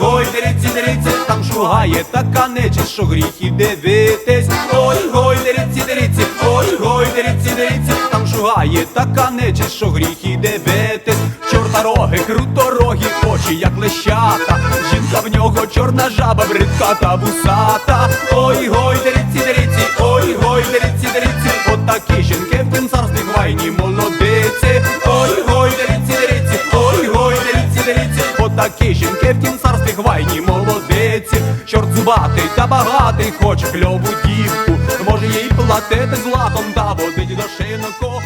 ой, гой, деріці, деріці, там шугає така нечисть, що гріх і дивитись. Ой, гой, деріці, деріці, ой, гой, деріці, деріці, там шугає така нечисть, що гріх і дивитись. Чорта роги, круторогі, очі, як лещата. Жінка в нього чорна жаба, бридка та вусата. Ой, гой, деріці, деріці, ой, гой, деріці, деріці, отакі жінки в тим царстві хвайні молодиці. Ой, гой, деріці, деріці, ой, гой, деріці, деріці, отакі жінки в тім царстві вайні молодиці. Чорт зубатий та багатий, хоч кльову дівку. Може їй платити златом та водить до шинку.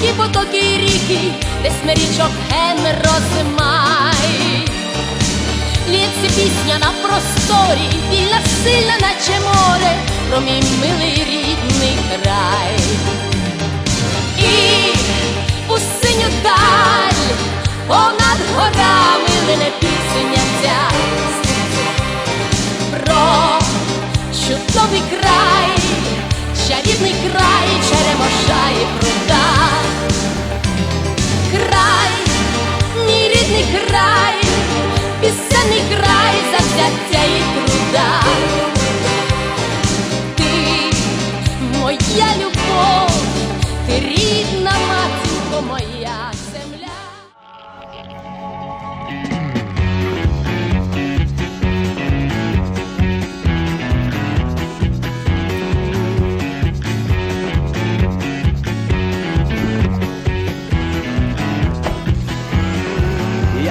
Де потоки й ріки, де смирічок ген розмай. Лється пісня на просторі, вільна сильна, наче море, про мій милий рідний край. І у синю даль понад горами лине пісня ця про чудовий край, чарівний край,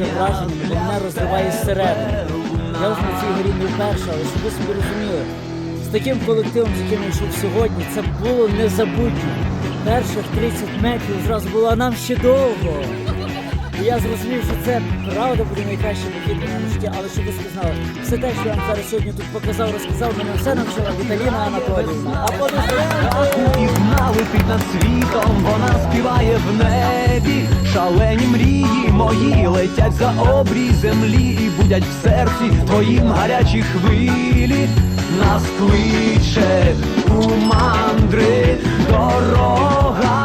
поділитися враженнями, бо мене розриває зсередини. Я вже на цій горі не вперше, але щоб ви собі розуміли, з таким колективом, з яким я йшов сьогодні, це було незабутньо. Перших 30 метрів зразу було, а нам ще довго. І я зрозумів, що це правда буде найкраще похід моєму житті, але щоб ви собі знали, все те, що я вам зараз сьогодні тут показав, розказав, мене все навчила Віталіна Анатоліївна. Вона летить над світом, вона співає в небі. Шалені мрії мої летять за обрій землі і будять в серці твоїм гарячі хвилі. Нас кличе у мандри дорога.